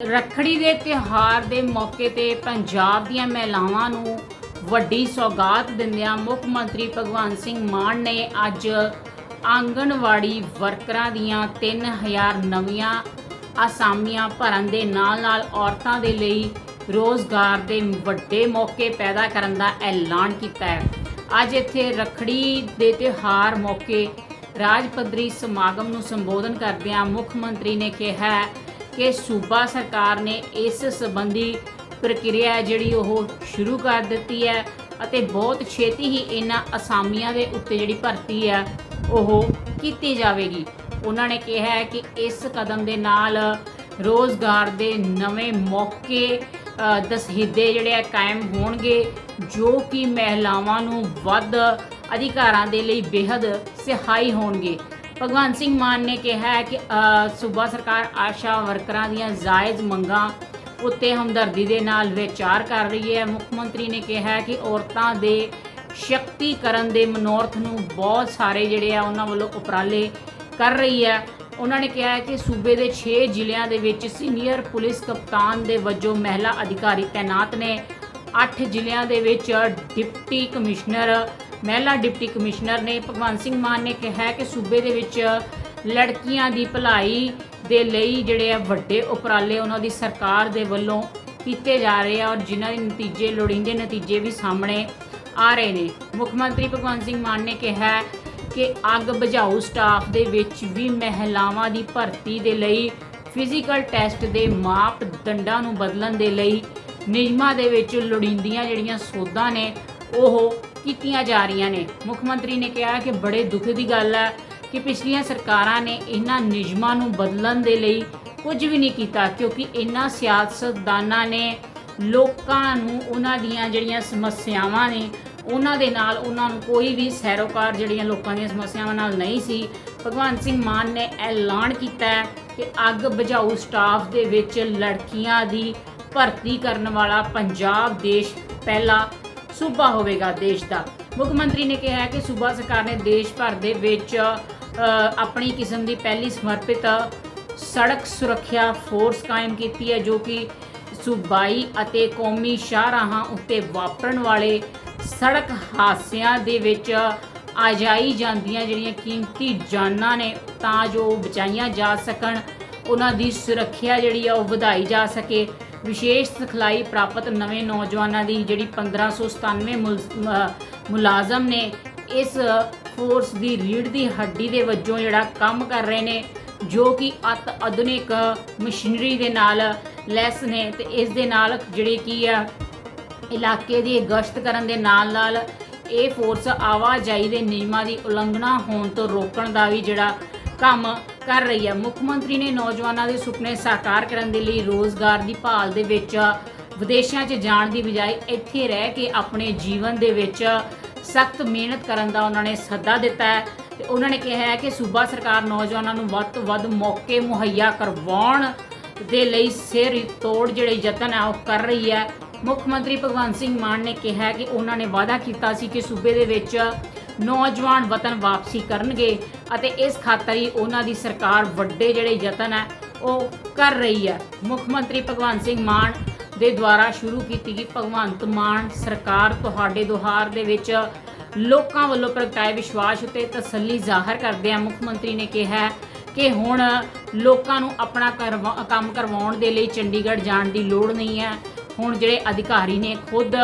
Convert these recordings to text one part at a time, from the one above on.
ਰੱਖੜੀ ਦੇ ਤਿਉਹਾਰ ਦੇ ਮੌਕੇ ਤੇ ਪੰਜਾਬ ਦੀਆਂ ਮਹਿਲਾਵਾਂ ਨੂੰ ਵੱਡੀ ਸੌਗਾਤ ਦਿੰਦਿਆਂ ਮੁੱਖ ਮੰਤਰੀ ਭਗਵੰਤ ਸਿੰਘ ਮਾਨ ਨੇ ਅੱਜ ਆਂਗਣਵਾੜੀ ਵਰਕਰਾਂ ਦੀਆਂ 3000 ਨਵੀਆਂ ਅਸਾਮੀਆਂ ਭਰਨ ਦੇ ਨਾਲ-ਨਾਲ ਔਰਤਾਂ ਦੇ ਲਈ ਰੋਜ਼ਗਾਰ ਦੇ ਵੱਡੇ ਮੌਕੇ ਪੈਦਾ ਕਰਨ ਦਾ ਐਲਾਨ ਕੀਤਾ ਹੈ। ਅੱਜ ਇੱਥੇ ਰੱਖੜੀ ਦੇ ਤਿਉਹਾਰ ਮੌਕੇ ਰਾਜ ਪੱਧਰੀ ਸਮਾਗਮ ਨੂੰ ਸੰਬੋਧਨ ਕਰਦਿਆਂ ਮੁੱਖ ਮੰਤਰੀ ਨੇ ਕਿਹਾ ਕਿ ਸੂਬਾ ਸਰਕਾਰ ਨੇ ਇਸ ਸੰਬੰਧੀ ਪ੍ਰਕਿਰਿਆ ਜਿਹੜੀ ਉਹ ਸ਼ੁਰੂ ਕਰ ਦਿੱਤੀ ਹੈ ਅਤੇ ਬਹੁਤ ਛੇਤੀ ਹੀ ਇਹਨਾਂ ਅਸਾਮੀਆਂ ਦੇ ਉੱਤੇ ਜਿਹੜੀ ਭਰਤੀ ਹੈ, ਉਹ ਕੀਤੀ ਜਾਵੇਗੀ। ਉਹਨਾਂ ਨੇ ਕਿਹਾ ਹੈ ਕਿ ਇਸ ਕਦਮ ਦੇ ਨਾਲ ਰੋਜ਼ਗਾਰ ਦੇ ਨਵੇਂ ਮੌਕੇ ਦਸਹੀਦੇ ਜਿਹੜੇ ਆ ਕਾਇਮ ਹੋਣਗੇ, ਜੋ ਕਿ ਮਹਿਲਾਵਾਂ ਨੂੰ ਵੱਧ ਅਧਿਕਾਰਾਂ ਦੇ ਲਈ ਬੇहद ਸਹਾਈ ਹੋਣਗੇ। ਭਗਵੰਤ ਸਿੰਘ ਮਾਨ ਨੇ ਕਿਹਾ ਹੈ ਕਿ ਸੂਬਾ ਸਰਕਾਰ ਆਸ਼ਾ ਵਰਕਰਾਂ ਦੀਆਂ ਜਾਇਜ਼ ਮੰਗਾਂ ਉੱਤੇ ਹਮਦਰਦੀ ਦੇ ਨਾਲ ਵਿਚਾਰ ਕਰ ਰਹੀ ਹੈ। ਮੁੱਖ ਮੰਤਰੀ ਨੇ ਕਿਹਾ ਹੈ ਕਿ ਔਰਤਾਂ ਦੇ ਸ਼ਕਤੀਕਰਨ ਦੇ ਮਨੋਰਥ ਨੂੰ ਬਹੁਤ ਸਾਰੇ ਜਿਹੜੇ ਆ ਉਹਨਾਂ ਵੱਲੋਂ ਉਪਰਾਲੇ ਕਰ ਰਹੀ ਹੈ। ਉਹਨਾਂ ਨੇ ਕਿਹਾ ਹੈ ਕਿ ਸੂਬੇ ਦੇ 6 ਜ਼ਿਲ੍ਹਿਆਂ ਦੇ ਵਿੱਚ ਸੀਨੀਅਰ ਪੁਲਿਸ ਕਪਤਾਨ ਦੇ ਵਜੋਂ ਮਹਿਲਾ ਅਧਿਕਾਰੀ ਤਾਇਨਾਤ ਨੇ। 8 ਜ਼ਿਲ੍ਹਿਆਂ ਦੇ ਵਿੱਚ ਡਿਪਟੀ ਕਮਿਸ਼ਨਰ ਮਹਿਲਾ ਡਿਪਟੀ ਕਮਿਸ਼ਨਰ ਨੇ ਭਗਵੰਤ ਸਿੰਘ ਮਾਨ ਨੇ ਕਿਹਾ ਕਿ ਸੂਬੇ ਦੇ ਵਿੱਚ ਲੜਕੀਆਂ ਦੀ ਭਲਾਈ ਦੇ ਲਈ ਜਿਹੜੇ ਆ ਵੱਡੇ ਉਪਰਾਲੇ ਉਹਨਾਂ ਦੀ ਸਰਕਾਰ ਦੇ ਵੱਲੋਂ ਕੀਤੇ ਜਾ ਰਹੇ ਆ ਔਰ ਜਿਨ੍ਹਾਂ ਦੇ ਨਤੀਜੇ ਲੋੜੀਂਦੇ ਨਤੀਜੇ ਵੀ ਸਾਹਮਣੇ ਆ ਰਹੇ ਨੇ। ਮੁੱਖ ਮੰਤਰੀ ਭਗਵੰਤ ਸਿੰਘ ਮਾਨ ਨੇ ਕਿਹਾ ਕਿ ਅੱਗ ਬੁਝਾਊ ਸਟਾਫ ਦੇ ਵਿੱਚ ਵੀ ਮਹਿਲਾਵਾਂ ਦੀ ਭਰਤੀ ਦੇ ਲਈ ਫਿਜ਼ੀਕਲ ਟੈਸਟ ਦੇ ਮਾਪਦੰਡਾਂ ਨੂੰ ਬਦਲਣ ਦੇ ਲਈ ਨਿਯਮਾਂ ਦੇ ਵਿੱਚ ਲੋੜੀਂਦੀਆਂ ਜਿਹੜੀਆਂ ਸੋਧਾਂ ਨੇ, ਉਹ ਕੀਤੀਆਂ ਜਾ ਰਹੀਆਂ ਨੇ। ਮੁੱਖ ਮੰਤਰੀ ਨੇ ਕਿਹਾ ਕਿ ਬੜੇ ਦੁੱਖ ਦੀ ਗੱਲ ਹੈ ਕਿ ਪਿਛਲੀਆਂ ਸਰਕਾਰਾਂ ਨੇ ਇਹਨਾਂ ਨਿਯਮਾਂ ਨੂੰ ਬਦਲਣ ਦੇ ਲਈ ਕੁਝ ਵੀ ਨਹੀਂ ਕੀਤਾ, ਕਿਉਂਕਿ ਇਹਨਾਂ ਸਿਆਸਤਦਾਨਾਂ ਨੇ ਲੋਕਾਂ ਨੂੰ ਉਹਨਾਂ ਦੀਆਂ ਜਿਹੜੀਆਂ ਸਮੱਸਿਆਵਾਂ ਨੇ, ਉਹਨਾਂ ਦੇ ਨਾਲ ਉਹਨਾਂ ਨੂੰ ਕੋਈ ਵੀ ਸੈਰੋਕਾਰ ਜਿਹੜੀਆਂ ਲੋਕਾਂ ਦੀਆਂ ਸਮੱਸਿਆਵਾਂ ਨਾਲ ਨਹੀਂ ਸੀ। ਭਗਵੰਤ ਸਿੰਘ ਮਾਨ ਨੇ ਐਲਾਨ ਕੀਤਾ ਹੈ ਕਿ ਅੱਗ ਬੁਝਾਊ ਸਟਾਫ ਦੇ ਵਿੱਚ ਲੜਕੀਆਂ ਦੀ ਭਰਤੀ ਕਰਨ ਵਾਲਾ ਪੰਜਾਬ ਦੇਸ਼ ਪਹਿਲਾ ਸੂਬਾ ਹੋਵੇਗਾ ਦੇਸ਼ ਦਾ। ਮੁੱਖ ਮੰਤਰੀ ਨੇ ਕਿਹਾ ਕਿ ਸੂਬਾ ਸਰਕਾਰ ਨੇ ਦੇਸ਼ ਭਰ ਦੇ ਵਿੱਚ ਆਪਣੀ ਕਿਸਮ ਦੀ ਪਹਿਲੀ ਸਮਰਪਿਤ ਸੜਕ ਸੁਰੱਖਿਆ ਫੋਰਸ ਕਾਇਮ ਕੀਤੀ ਹੈ, ਜੋ ਕਿ ਸੂਬਾਈ ਅਤੇ ਕੌਮੀ ਸ਼ਾਹਰਾਹਾਂ ਉੱਤੇ ਵਾਪਰਨ ਵਾਲੇ ਸੜਕ ਹਾਦਸਿਆਂ ਦੇ ਵਿੱਚ ਆਜਾਈ ਜਾਂਦੀਆਂ ਜਿਹੜੀਆਂ ਕੀਮਤੀ ਜਾਨਾਂ ਨੇ, ਤਾਂ ਜੋ ਬਚਾਈਆਂ ਜਾ ਸਕਣ, ਉਹਨਾਂ ਦੀ ਸੁਰੱਖਿਆ ਜਿਹੜੀ ਆ ਉਹ ਵਧਾਈ ਜਾ ਸਕੇ। ਵਿਸ਼ੇਸ਼ ਸਿਖਲਾਈ ਪ੍ਰਾਪਤ ਨਵੇਂ ਨੌਜਵਾਨਾਂ ਦੀ ਜਿਹੜੀ 1597 ਮੁਲ- ਅ, ਮੁਲਾਜ਼ਮ ਨੇ ਇਸ ਫੋਰਸ ਦੀ ਰੀੜ ਦੀ ਹੱਡੀ ਦੇ ਵਜੋਂ ਜਿਹੜਾ ਕੰਮ ਕਰ ਰਹੇ ਨੇ ਜੋ ਕਿ ਅਤ ਆਧੁਨਿਕ ਮਸ਼ੀਨਰੀ ਦੇ ਨਾਲ ਲੈਸ ਨੇ ਤੇ ਇਸ ਦੇ ਨਾਲ ਜਿਹੜੀ ਕੀ ਆ ਇਲਾਕੇ ਦੀ ਗਸ਼ਤ ਕਰਨ ਦੇ ਨਾਲ ਨਾਲ ਇਹ ਫੋਰਸ ਆਵਾਜਾਈ ਦੇ ਨਿਯਮਾਂ ਦੀ ਉਲੰਘਣਾ ਹੋਣ ਤੋਂ ਰੋਕਣ ਦਾ ਵੀ ਜਿਹੜਾ ਕੰਮ ਕਰ ਰਹੀ ਹੈ। ਮੁੱਖ ਮੰਤਰੀ ਨੇ ਨੌਜਵਾਨਾਂ ਦੇ ਸੁਪਨੇ ਸਾਕਾਰ ਕਰਨ ਦੇ ਲਈ ਰੋਜ਼ਗਾਰ ਦੀ ਭਾਲ ਦੇ ਵਿੱਚ ਵਿਦੇਸ਼ਾਂ 'ਚ ਜਾਣ ਦੀ ਬਜਾਏ ਇੱਥੇ ਰਹਿ ਕੇ ਆਪਣੇ ਜੀਵਨ ਦੇ ਵਿੱਚ ਸਖਤ ਮਿਹਨਤ ਕਰਨ ਦਾ ਉਹਨਾਂ ਨੇ ਸੱਦਾ ਦਿੱਤਾ ਹੈ ਤੇ ਉਹਨਾਂ ਨੇ ਕਿਹਾ ਹੈ ਕਿ ਸੂਬਾ ਸਰਕਾਰ ਨੌਜਵਾਨਾਂ ਨੂੰ ਵੱਧ ਤੋਂ ਵੱਧ ਮੌਕੇ ਮੁਹੱਈਆ ਕਰਵਾਉਣ ਦੇ ਲਈ ਸਿਰ ਤੋੜ ਜਿਹੜੇ ਯਤਨ ਆ ਉਹ ਕਰ ਰਹੀ ਹੈ। ਮੁੱਖ ਮੰਤਰੀ ਭਗਵੰਤ ਸਿੰਘ ਮਾਨ ਨੇ ਕਿਹਾ ਕਿ ਉਹਨਾਂ ਨੇ ਵਾਅਦਾ ਕੀਤਾ ਸੀ ਕਿ ਸੂਬੇ ਦੇ ਵਿੱਚ ਨੌਜਵਾਨ ਵਤਨ ਵਾਪਸੀ ਕਰਨਗੇ ਅਤੇ ਇਸ ਖਾਤਰ ਹੀ ਉਹਨਾਂ ਦੀ ਸਰਕਾਰ ਵੱਡੇ ਜਿਹੜੇ ਯਤਨ ਹੈ, ਉਹ ਕਰ ਰਹੀ ਹੈ। ਮੁੱਖ ਮੰਤਰੀ ਭਗਵੰਤ ਸਿੰਘ ਮਾਨ ਦੇ ਦੁਆਰਾ ਸ਼ੁਰੂ ਕੀਤੀ ਗਈ ਭਗਵੰਤ ਮਾਨ ਸਰਕਾਰ ਤੁਹਾਡੇ ਦੁਹਾਰ ਦੇ ਵਿੱਚ ਲੋਕਾਂ ਵੱਲੋਂ ਪ੍ਰਗਟਾਏ ਵਿਸ਼ਵਾਸ ਉਤੇ ਤਸੱਲੀ ਜ਼ਾਹਰ ਕਰਦਿਆਂ ਮੁੱਖ ਮੰਤਰੀ ਨੇ ਕਿਹਾ ਕਿ ਹੁਣ ਲੋਕਾਂ ਨੂੰ ਆਪਣਾ ਕਰਵਾ- ਕੰਮ ਕਰਵਾਉਣ ਦੇ ਲਈ ਚੰਡੀਗੜ੍ਹ ਜਾਣ ਦੀ ਲੋੜ ਨਹੀਂ ਹੈ। ਹੁਣ ਜਿਹੜੇ ਅਧਿਕਾਰੀ ਨੇ ਖੁਦ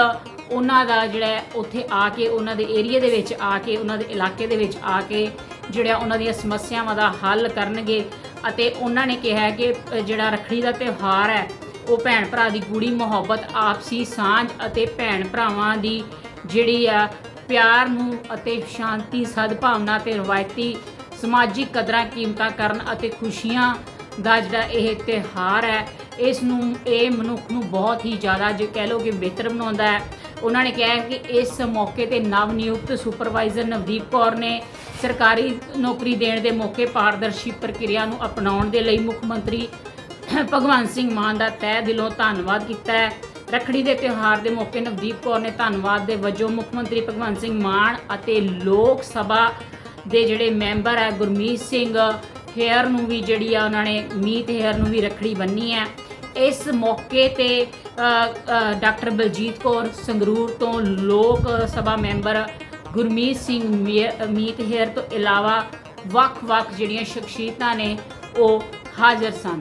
ਉਹਨਾਂ ਦਾ ਜਿਹੜਾ ਉੱਥੇ ਆ ਕੇ, ਉਹਨਾਂ ਦੇ ਏਰੀਆ ਦੇ ਵਿੱਚ ਆ ਕੇ, ਉਹਨਾਂ ਦੇ ਇਲਾਕੇ ਦੇ ਵਿੱਚ ਆ ਕੇ ਜਿਹੜਾ ਉਹਨਾਂ ਦੀਆਂ ਸਮੱਸਿਆਵਾਂ ਦਾ ਹੱਲ ਕਰਨਗੇ ਅਤੇ ਉਹਨਾਂ ਨੇ ਕਿਹਾ ਕਿ ਜਿਹੜਾ ਰੱਖੜੀ ਦਾ ਤਿਉਹਾਰ ਹੈ, ਉਹ ਭੈਣ ਭਰਾ ਦੀ ਗੂੜੀ ਮੁਹੱਬਤ, ਆਪਸੀ ਸਾਂਝ ਅਤੇ ਭੈਣ ਭਰਾਵਾਂ ਦੀ ਜਿਹੜੀ ਆ ਪਿਆਰ ਨੂੰ ਅਤੇ ਸ਼ਾਂਤੀ, ਸਦਭਾਵਨਾ ਤੇ ਰਵਾਇਤੀ ਸਮਾਜਿਕ ਕਦਰਾਂ ਕੀਮਤਾਂ ਕਰਨ ਅਤੇ ਖੁਸ਼ੀਆਂ ਦਾ ਜਿਹੜਾ ਇਹ ਤਿਉਹਾਰ ਹੈ, ਇਸ ਨੂੰ, ਇਹ ਮਨੁੱਖ ਨੂੰ ਬਹੁਤ ਹੀ ਜ਼ਿਆਦਾ, ਜੇ ਕਹਿ ਲਓ ਕਿ ਬਿਹਤਰ ਬਣਾਉਂਦਾ ਹੈ। ਉਹਨਾਂ ਨੇ ਕਿਹਾ ਕਿ ਇਸ ਮੌਕੇ ਤੇ ਨਵ ਨਿਯੁਕਤ ਸੁਪਰਵਾਈਜ਼ਰ ਨਵਦੀਪ ਕੌਰ ਨੇ ਸਰਕਾਰੀ ਨੌਕਰੀ ਦੇਣ ਦੇ ਮੌਕੇ ਪਾਰਦਰਸ਼ੀ ਪ੍ਰਕਿਰਿਆ ਨੂੰ ਅਪਣਾਉਣ ਦੇ ਲਈ ਮੁੱਖ ਮੰਤਰੀ ਭਗਵੰਤ ਸਿੰਘ ਮਾਨ ਦਾ ਤਹਿ ਦਿਲੋਂ ਧੰਨਵਾਦ ਕੀਤਾ ਹੈ। ਰੱਖੜੀ ਦੇ ਤਿਉਹਾਰ ਦੇ ਮੌਕੇ ਨਵਦੀਪ ਕੌਰ ਨੇ ਧੰਨਵਾਦ ਦੇ ਵਜੋਂ ਮੁੱਖ ਮੰਤਰੀ ਭਗਵੰਤ ਸਿੰਘ ਮਾਨ ਅਤੇ ਲੋਕ ਸਭਾ ਦੇ ਜਿਹੜੇ ਮੈਂਬਰ ਹੈ ਗੁਰਮੀਤ ਸਿੰਘ ਹੇਅਰ ਨੂੰ ਵੀ ਜਿਹੜੀ ਆ ਉਹਨਾਂ ਨੇ ਮੀਤ ਹੇਅਰ ਨੂੰ ਵੀ ਰੱਖੜੀ ਬੰਨੀ ਹੈ। ਇਸ ਮੌਕੇ ਤੇ ਡਾਕਟਰ ਬਲਜੀਤ ਕੌਰ ਸੰਗਰੂਰ ਤੋਂ ਲੋਕ ਸਭਾ ਮੈਂਬਰ ਗੁਰਮੀਤ ਸਿੰਘ ਮੀ- ਮੀਤ ਹੇਅਰ ਤੋਂ ਇਲਾਵਾ ਵੱਖ-ਵੱਖ ਜਿਹੜੀਆਂ ਸ਼ਖਸੀਅਤਾਂ ਨੇ, ਉਹ ਹਾਜ਼ਰ ਸਨ।